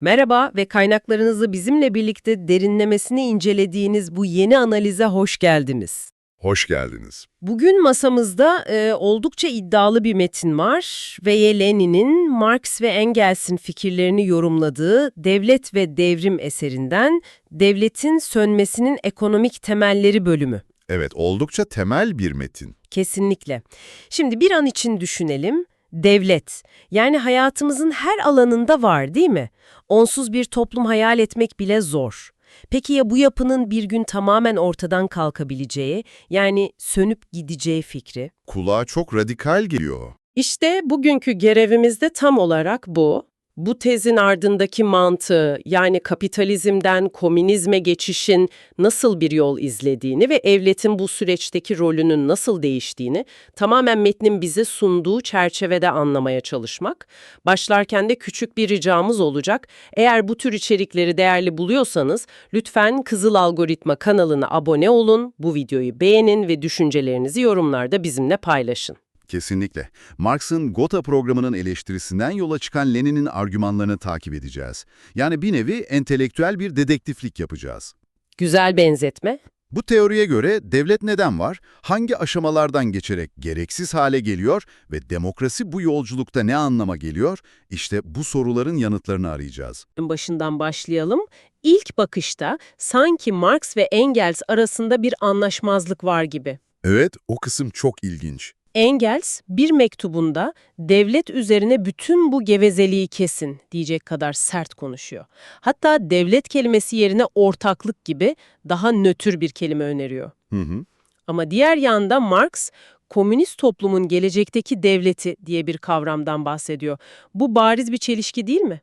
Merhaba ve kaynaklarınızı bizimle birlikte derinlemesine incelediğiniz bu yeni analize hoş geldiniz. Hoş geldiniz. Bugün masamızda e, oldukça iddialı bir metin var ve Lenin'in Marx ve Engels'in fikirlerini yorumladığı Devlet ve Devrim eserinden Devletin Sönmesinin Ekonomik Temelleri bölümü. Evet, oldukça temel bir metin. Kesinlikle. Şimdi bir an için düşünelim. Devlet, yani hayatımızın her alanında var değil mi? Onsuz bir toplum hayal etmek bile zor. Peki ya bu yapının bir gün tamamen ortadan kalkabileceği, yani sönüp gideceği fikri? Kulağa çok radikal geliyor. İşte bugünkü görevimiz de tam olarak bu. Bu tezin ardındaki mantığı yani kapitalizmden komünizme geçişin nasıl bir yol izlediğini ve evletin bu süreçteki rolünün nasıl değiştiğini tamamen metnin bize sunduğu çerçevede anlamaya çalışmak. Başlarken de küçük bir ricamız olacak. Eğer bu tür içerikleri değerli buluyorsanız lütfen Kızıl Algoritma kanalına abone olun, bu videoyu beğenin ve düşüncelerinizi yorumlarda bizimle paylaşın. Kesinlikle. Marx'ın Gotha programının eleştirisinden yola çıkan Lenin'in argümanlarını takip edeceğiz. Yani bir nevi entelektüel bir dedektiflik yapacağız. Güzel benzetme. Bu teoriye göre devlet neden var, hangi aşamalardan geçerek gereksiz hale geliyor ve demokrasi bu yolculukta ne anlama geliyor? İşte bu soruların yanıtlarını arayacağız. başından başlayalım. İlk bakışta sanki Marx ve Engels arasında bir anlaşmazlık var gibi. Evet, o kısım çok ilginç. Engels bir mektubunda devlet üzerine bütün bu gevezeliği kesin diyecek kadar sert konuşuyor. Hatta devlet kelimesi yerine ortaklık gibi daha nötr bir kelime öneriyor. Hı hı. Ama diğer yanda Marx, komünist toplumun gelecekteki devleti diye bir kavramdan bahsediyor. Bu bariz bir çelişki değil mi?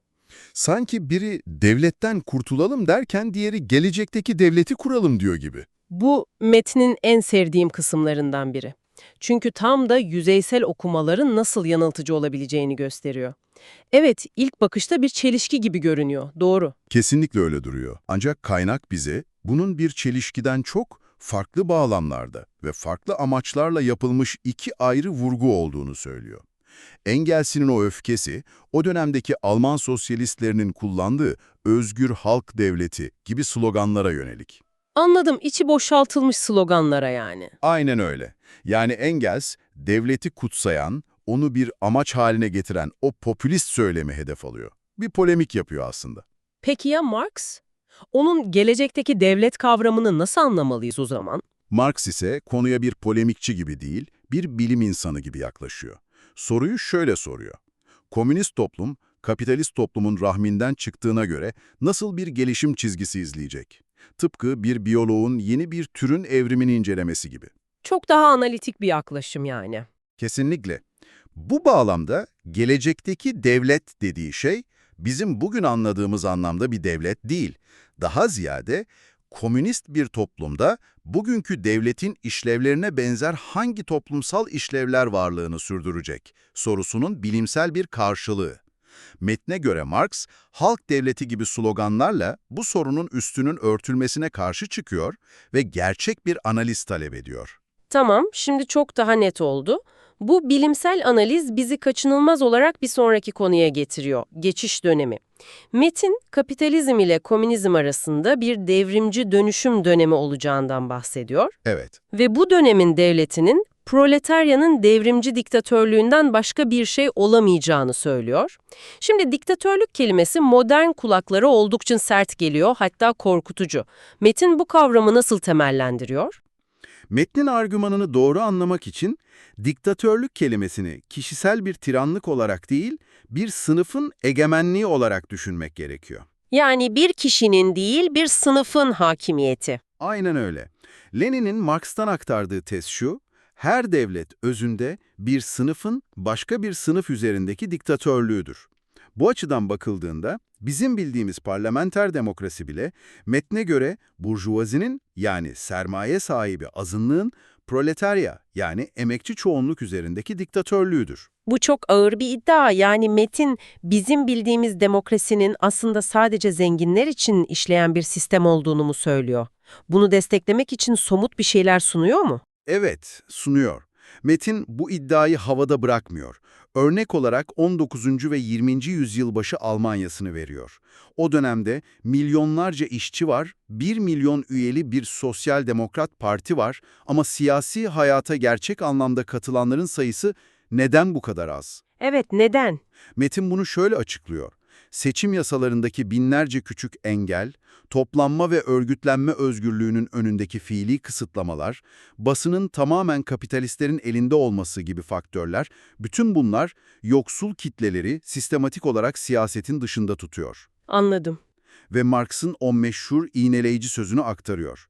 Sanki biri devletten kurtulalım derken diğeri gelecekteki devleti kuralım diyor gibi. Bu metnin en sevdiğim kısımlarından biri. Çünkü tam da yüzeysel okumaların nasıl yanıltıcı olabileceğini gösteriyor. Evet, ilk bakışta bir çelişki gibi görünüyor, doğru. Kesinlikle öyle duruyor. Ancak kaynak bize bunun bir çelişkiden çok farklı bağlamlarda ve farklı amaçlarla yapılmış iki ayrı vurgu olduğunu söylüyor. Engels'in o öfkesi, o dönemdeki Alman sosyalistlerinin kullandığı özgür halk devleti gibi sloganlara yönelik. Anladım, içi boşaltılmış sloganlara yani. Aynen öyle. Yani Engels, devleti kutsayan, onu bir amaç haline getiren o popülist söylemi hedef alıyor. Bir polemik yapıyor aslında. Peki ya Marx? Onun gelecekteki devlet kavramını nasıl anlamalıyız o zaman? Marx ise konuya bir polemikçi gibi değil, bir bilim insanı gibi yaklaşıyor. Soruyu şöyle soruyor. Komünist toplum, kapitalist toplumun rahminden çıktığına göre nasıl bir gelişim çizgisi izleyecek? Tıpkı bir biyoloğun yeni bir türün evrimini incelemesi gibi. Çok daha analitik bir yaklaşım yani. Kesinlikle. Bu bağlamda gelecekteki devlet dediği şey bizim bugün anladığımız anlamda bir devlet değil. Daha ziyade komünist bir toplumda bugünkü devletin işlevlerine benzer hangi toplumsal işlevler varlığını sürdürecek sorusunun bilimsel bir karşılığı. Metne göre Marx, halk devleti gibi sloganlarla bu sorunun üstünün örtülmesine karşı çıkıyor ve gerçek bir analiz talep ediyor. Tamam, şimdi çok daha net oldu. Bu bilimsel analiz bizi kaçınılmaz olarak bir sonraki konuya getiriyor, geçiş dönemi. Metin, kapitalizm ile komünizm arasında bir devrimci dönüşüm dönemi olacağından bahsediyor Evet, ve bu dönemin devletinin proletaryanın devrimci diktatörlüğünden başka bir şey olamayacağını söylüyor. Şimdi diktatörlük kelimesi modern kulaklara oldukça sert geliyor, hatta korkutucu. Metin bu kavramı nasıl temellendiriyor? Metnin argümanını doğru anlamak için diktatörlük kelimesini kişisel bir tiranlık olarak değil, bir sınıfın egemenliği olarak düşünmek gerekiyor. Yani bir kişinin değil bir sınıfın hakimiyeti. Aynen öyle. Lenin'in Marx'tan aktardığı tez şu, her devlet özünde bir sınıfın başka bir sınıf üzerindeki diktatörlüğüdür. Bu açıdan bakıldığında bizim bildiğimiz parlamenter demokrasi bile metne göre burjuvazinin yani sermaye sahibi azınlığın proletarya yani emekçi çoğunluk üzerindeki diktatörlüğüdür. Bu çok ağır bir iddia. Yani Metin bizim bildiğimiz demokrasinin aslında sadece zenginler için işleyen bir sistem olduğunu mu söylüyor? Bunu desteklemek için somut bir şeyler sunuyor mu? Evet, sunuyor. Metin bu iddiayı havada bırakmıyor. Örnek olarak 19. ve 20. yüzyıl başı Almanya'sını veriyor. O dönemde milyonlarca işçi var, 1 milyon üyeli bir sosyal demokrat parti var ama siyasi hayata gerçek anlamda katılanların sayısı neden bu kadar az? Evet, neden? Metin bunu şöyle açıklıyor. Seçim yasalarındaki binlerce küçük engel, toplanma ve örgütlenme özgürlüğünün önündeki fiili kısıtlamalar, basının tamamen kapitalistlerin elinde olması gibi faktörler, bütün bunlar yoksul kitleleri sistematik olarak siyasetin dışında tutuyor. Anladım. Ve Marx'ın o meşhur iğneleyici sözünü aktarıyor.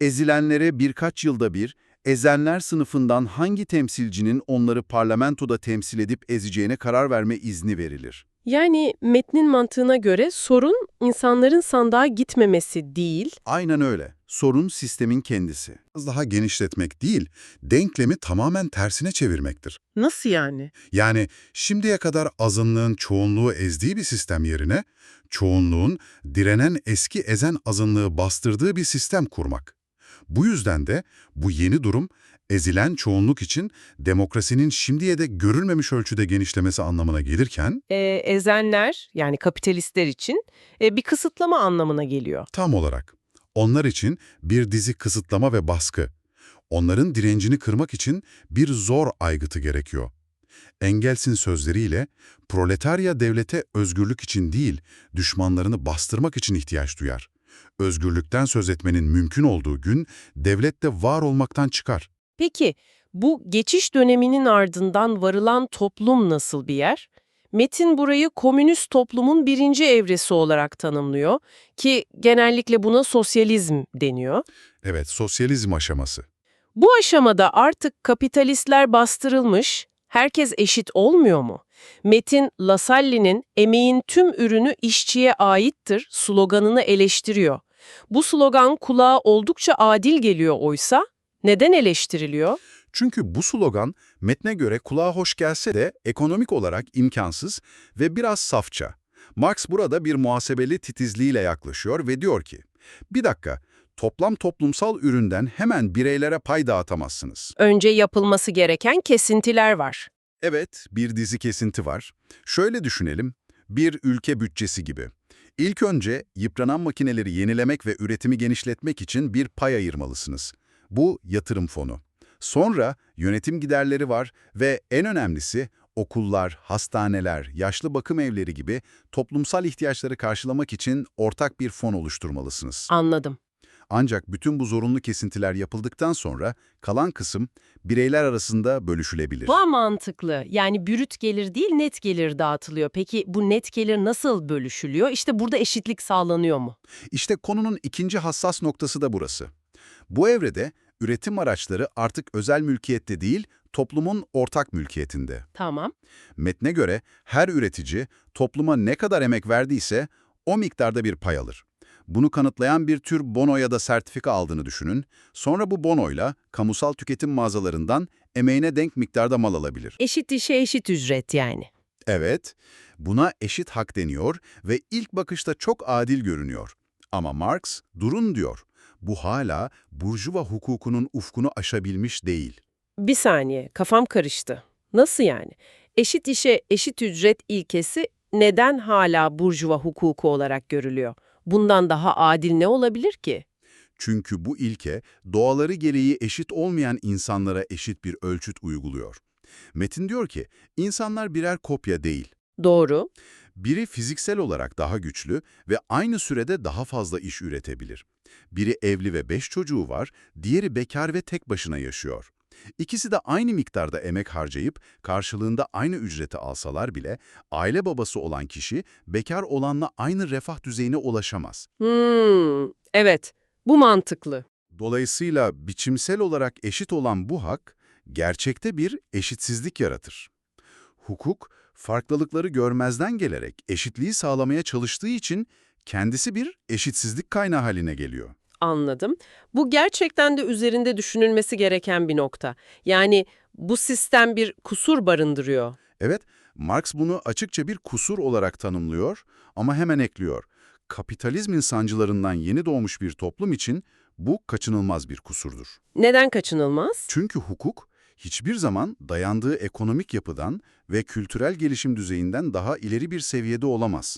Ezilenlere birkaç yılda bir, ezenler sınıfından hangi temsilcinin onları parlamentoda temsil edip ezeceğine karar verme izni verilir. Yani metnin mantığına göre sorun insanların sandığa gitmemesi değil, Aynen öyle. Sorun sistemin kendisi. biraz daha genişletmek değil, denklemi tamamen tersine çevirmektir. Nasıl yani? Yani şimdiye kadar azınlığın çoğunluğu ezdiği bir sistem yerine, çoğunluğun direnen eski ezen azınlığı bastırdığı bir sistem kurmak. Bu yüzden de bu yeni durum, ezilen çoğunluk için demokrasinin şimdiye de görülmemiş ölçüde genişlemesi anlamına gelirken, e, ezenler yani kapitalistler için e, bir kısıtlama anlamına geliyor. tam olarak onlar için bir dizi kısıtlama ve baskı, onların direncini kırmak için bir zor aygıtı gerekiyor. Engels'in sözleriyle, proletarya devlete özgürlük için değil, düşmanlarını bastırmak için ihtiyaç duyar. Özgürlükten söz etmenin mümkün olduğu gün, devlet de var olmaktan çıkar. Peki bu geçiş döneminin ardından varılan toplum nasıl bir yer? Metin burayı komünist toplumun birinci evresi olarak tanımlıyor ki genellikle buna sosyalizm deniyor. Evet, sosyalizm aşaması. Bu aşamada artık kapitalistler bastırılmış, herkes eşit olmuyor mu? Metin, Lassalle'nin emeğin tüm ürünü işçiye aittir sloganını eleştiriyor. Bu slogan kulağa oldukça adil geliyor oysa. Neden eleştiriliyor? Çünkü bu slogan metne göre kulağa hoş gelse de ekonomik olarak imkansız ve biraz safça. Marx burada bir muhasebeli titizliğiyle yaklaşıyor ve diyor ki, bir dakika, toplam toplumsal üründen hemen bireylere pay dağıtamazsınız. Önce yapılması gereken kesintiler var. Evet, bir dizi kesinti var. Şöyle düşünelim, bir ülke bütçesi gibi. İlk önce yıpranan makineleri yenilemek ve üretimi genişletmek için bir pay ayırmalısınız. Bu yatırım fonu. Sonra yönetim giderleri var ve en önemlisi okullar, hastaneler, yaşlı bakım evleri gibi toplumsal ihtiyaçları karşılamak için ortak bir fon oluşturmalısınız. Anladım. Ancak bütün bu zorunlu kesintiler yapıldıktan sonra kalan kısım bireyler arasında bölüşülebilir. Bu mantıklı. Yani bürüt gelir değil net gelir dağıtılıyor. Peki bu net gelir nasıl bölüşülüyor? İşte burada eşitlik sağlanıyor mu? İşte konunun ikinci hassas noktası da burası. Bu evrede üretim araçları artık özel mülkiyette değil, toplumun ortak mülkiyetinde. Tamam. Metne göre her üretici topluma ne kadar emek verdiyse o miktarda bir pay alır. Bunu kanıtlayan bir tür bono ya da sertifika aldığını düşünün. Sonra bu bonoyla kamusal tüketim mağazalarından emeğine denk miktarda mal alabilir. Eşit işe eşit ücret yani. Evet, buna eşit hak deniyor ve ilk bakışta çok adil görünüyor. Ama Marx, durun diyor. Bu hala burjuva hukukunun ufkunu aşabilmiş değil. Bir saniye, kafam karıştı. Nasıl yani? Eşit işe eşit ücret ilkesi neden hala burjuva hukuku olarak görülüyor? Bundan daha adil ne olabilir ki? Çünkü bu ilke doğaları gereği eşit olmayan insanlara eşit bir ölçüt uyguluyor. Metin diyor ki, insanlar birer kopya değil. Doğru. Biri fiziksel olarak daha güçlü ve aynı sürede daha fazla iş üretebilir. Biri evli ve beş çocuğu var, diğeri bekar ve tek başına yaşıyor. İkisi de aynı miktarda emek harcayıp karşılığında aynı ücreti alsalar bile aile babası olan kişi bekar olanla aynı refah düzeyine ulaşamaz. Hmm, evet. Bu mantıklı. Dolayısıyla biçimsel olarak eşit olan bu hak, gerçekte bir eşitsizlik yaratır. Hukuk, farklılıkları görmezden gelerek eşitliği sağlamaya çalıştığı için kendisi bir eşitsizlik kaynağı haline geliyor. Anladım. Bu gerçekten de üzerinde düşünülmesi gereken bir nokta. Yani bu sistem bir kusur barındırıyor. Evet, Marx bunu açıkça bir kusur olarak tanımlıyor ama hemen ekliyor. Kapitalizmin sancılarından yeni doğmuş bir toplum için bu kaçınılmaz bir kusurdur. Neden kaçınılmaz? Çünkü hukuk, hiçbir zaman dayandığı ekonomik yapıdan ve kültürel gelişim düzeyinden daha ileri bir seviyede olamaz.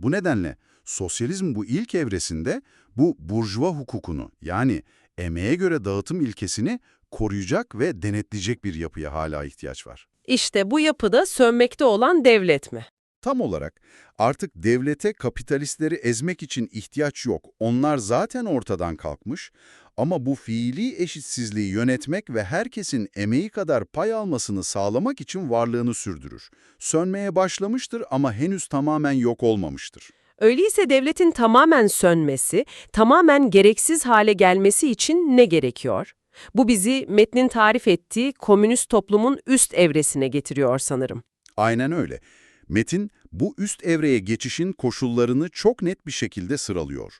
Bu nedenle sosyalizm bu ilk evresinde bu burjuva hukukunu yani emeğe göre dağıtım ilkesini koruyacak ve denetleyecek bir yapıya hala ihtiyaç var. İşte bu yapıda sönmekte olan devlet mi? Tam olarak artık devlete kapitalistleri ezmek için ihtiyaç yok. Onlar zaten ortadan kalkmış ama bu fiili eşitsizliği yönetmek ve herkesin emeği kadar pay almasını sağlamak için varlığını sürdürür. Sönmeye başlamıştır ama henüz tamamen yok olmamıştır. Öyleyse devletin tamamen sönmesi, tamamen gereksiz hale gelmesi için ne gerekiyor? Bu bizi metnin tarif ettiği komünist toplumun üst evresine getiriyor sanırım. Aynen öyle. Metin bu üst evreye geçişin koşullarını çok net bir şekilde sıralıyor.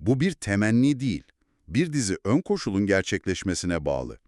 Bu bir temenni değil, bir dizi ön koşulun gerçekleşmesine bağlı.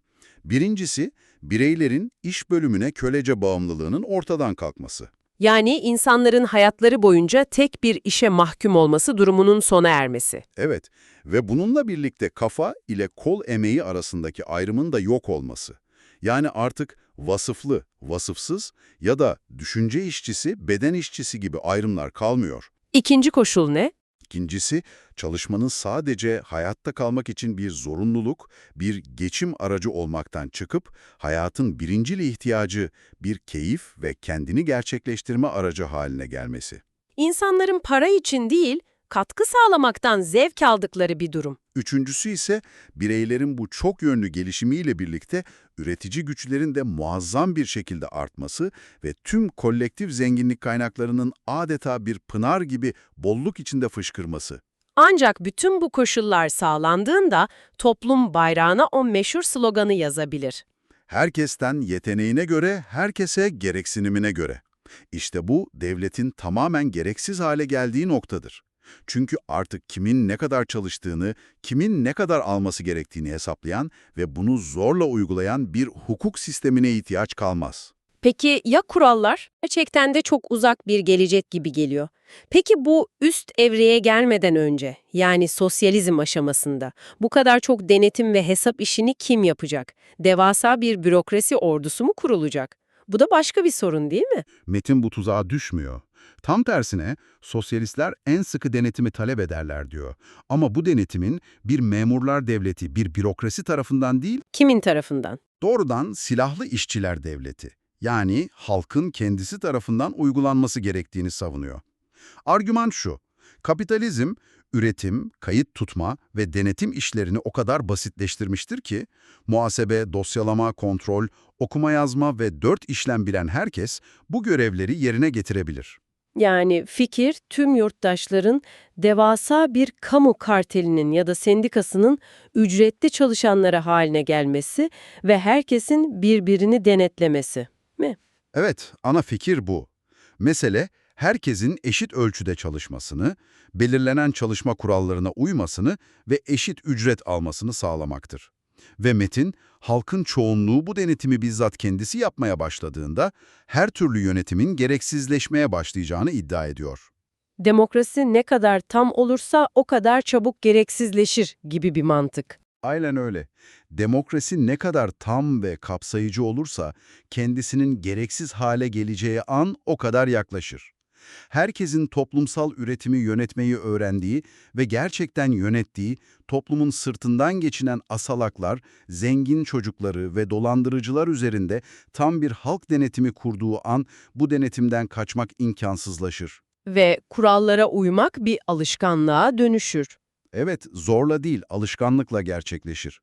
Birincisi, bireylerin iş bölümüne kölece bağımlılığının ortadan kalkması. Yani insanların hayatları boyunca tek bir işe mahkum olması durumunun sona ermesi. Evet ve bununla birlikte kafa ile kol emeği arasındaki ayrımın da yok olması. Yani artık vasıflı, vasıfsız ya da düşünce işçisi, beden işçisi gibi ayrımlar kalmıyor. İkinci koşul ne? İkincisi, çalışmanın sadece hayatta kalmak için bir zorunluluk, bir geçim aracı olmaktan çıkıp hayatın birincil ihtiyacı bir keyif ve kendini gerçekleştirme aracı haline gelmesi. İnsanların para için değil, katkı sağlamaktan zevk aldıkları bir durum. Üçüncüsü ise bireylerin bu çok yönlü gelişimiyle birlikte üretici güçlerin de muazzam bir şekilde artması ve tüm kolektif zenginlik kaynaklarının adeta bir pınar gibi bolluk içinde fışkırması. Ancak bütün bu koşullar sağlandığında toplum bayrağına o meşhur sloganı yazabilir. Herkesten yeteneğine göre, herkese gereksinimine göre. İşte bu, devletin tamamen gereksiz hale geldiği noktadır. Çünkü artık kimin ne kadar çalıştığını, kimin ne kadar alması gerektiğini hesaplayan ve bunu zorla uygulayan bir hukuk sistemine ihtiyaç kalmaz. Peki ya kurallar? Gerçekten de çok uzak bir gelecek gibi geliyor. Peki bu üst evreye gelmeden önce, yani sosyalizm aşamasında bu kadar çok denetim ve hesap işini kim yapacak? Devasa bir bürokrasi ordusu mu kurulacak? Bu da başka bir sorun değil mi? Metin bu tuzağa düşmüyor. Tam tersine sosyalistler en sıkı denetimi talep ederler diyor. Ama bu denetimin bir memurlar devleti, bir bürokrasi tarafından değil, Kimin tarafından? doğrudan silahlı işçiler devleti, yani halkın kendisi tarafından uygulanması gerektiğini savunuyor. Argüman şu, kapitalizm, üretim, kayıt tutma ve denetim işlerini o kadar basitleştirmiştir ki, muhasebe, dosyalama, kontrol, okuma yazma ve dört işlem bilen herkes bu görevleri yerine getirebilir. Yani fikir tüm yurttaşların devasa bir kamu kartelinin ya da sendikasının ücretli çalışanları haline gelmesi ve herkesin birbirini denetlemesi. Evet, ana fikir bu. Mesele, herkesin eşit ölçüde çalışmasını, belirlenen çalışma kurallarına uymasını ve eşit ücret almasını sağlamaktır. Ve Metin, halkın çoğunluğu bu denetimi bizzat kendisi yapmaya başladığında, her türlü yönetimin gereksizleşmeye başlayacağını iddia ediyor. Demokrasi ne kadar tam olursa o kadar çabuk gereksizleşir gibi bir mantık. Aynen öyle. Demokrasi ne kadar tam ve kapsayıcı olursa, kendisinin gereksiz hale geleceği an o kadar yaklaşır. Herkesin toplumsal üretimi yönetmeyi öğrendiği ve gerçekten yönettiği, toplumun sırtından geçinen asalaklar, zengin çocukları ve dolandırıcılar üzerinde tam bir halk denetimi kurduğu an bu denetimden kaçmak imkansızlaşır. Ve kurallara uymak bir alışkanlığa dönüşür. Evet, zorla değil, alışkanlıkla gerçekleşir.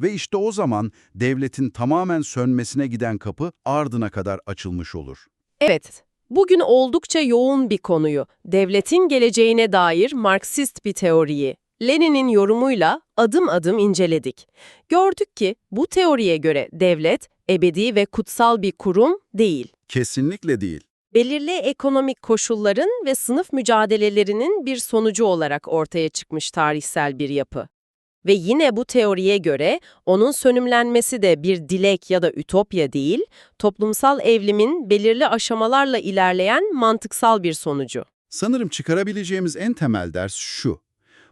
Ve işte o zaman devletin tamamen sönmesine giden kapı ardına kadar açılmış olur. Evet, bugün oldukça yoğun bir konuyu, devletin geleceğine dair Marksist bir teoriyi, Lenin'in yorumuyla adım adım inceledik. Gördük ki bu teoriye göre devlet, ebedi ve kutsal bir kurum değil. Kesinlikle değil. Belirli ekonomik koşulların ve sınıf mücadelelerinin bir sonucu olarak ortaya çıkmış tarihsel bir yapı. Ve yine bu teoriye göre onun sönümlenmesi de bir dilek ya da ütopya değil, toplumsal evrimin belirli aşamalarla ilerleyen mantıksal bir sonucu. Sanırım çıkarabileceğimiz en temel ders şu.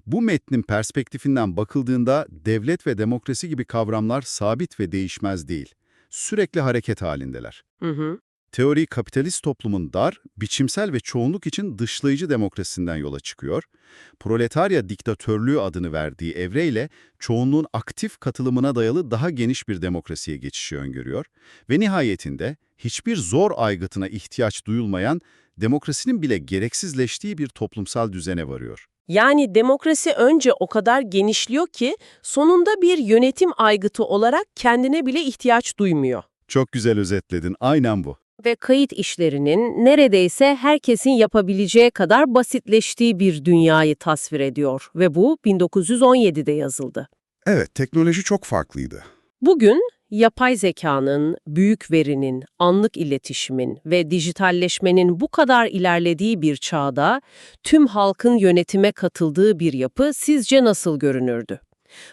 Bu metnin perspektifinden bakıldığında devlet ve demokrasi gibi kavramlar sabit ve değişmez değil. sürekli hareket halindeler. Hı hı. Teori kapitalist toplumun dar, biçimsel ve çoğunluk için dışlayıcı demokrasisinden yola çıkıyor. Proletarya diktatörlüğü adını verdiği evreyle çoğunluğun aktif katılımına dayalı daha geniş bir demokrasiye geçişi öngörüyor. Ve nihayetinde hiçbir zor aygıtına ihtiyaç duyulmayan, demokrasinin bile gereksizleştiği bir toplumsal düzene varıyor. Yani demokrasi önce o kadar genişliyor ki sonunda bir yönetim aygıtı olarak kendine bile ihtiyaç duymuyor. Çok güzel özetledin, aynen bu. Ve kayıt işlerinin neredeyse herkesin yapabileceği kadar basitleştiği bir dünyayı tasvir ediyor ve bu 1917'de yazıldı. Evet, teknoloji çok farklıydı. Bugün yapay zekanın, büyük verinin, anlık iletişimin ve dijitalleşmenin bu kadar ilerlediği bir çağda tüm halkın yönetime katıldığı bir yapı sizce nasıl görünürdü?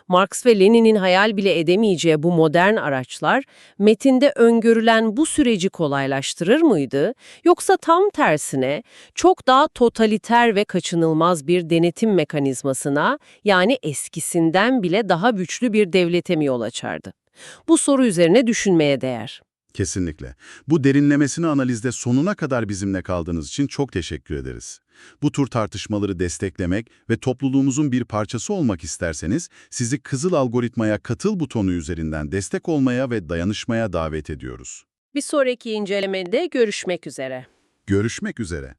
Marx ve Lenin'in hayal bile edemeyeceği bu modern araçlar metinde öngörülen bu süreci kolaylaştırır mıydı? Yoksa tam tersine çok daha totaliter ve kaçınılmaz bir denetim mekanizmasına yani eskisinden bile daha güçlü bir devlete mi yol açardı? Bu soru üzerine düşünmeye değer. Kesinlikle. Bu derinlemesine analizde sonuna kadar bizimle kaldığınız için çok teşekkür ederiz. Bu tür tartışmaları desteklemek ve topluluğumuzun bir parçası olmak isterseniz sizi Kızıl Algoritmaya katıl butonu üzerinden destek olmaya ve dayanışmaya davet ediyoruz. Bir sonraki incelemede görüşmek üzere. Görüşmek üzere.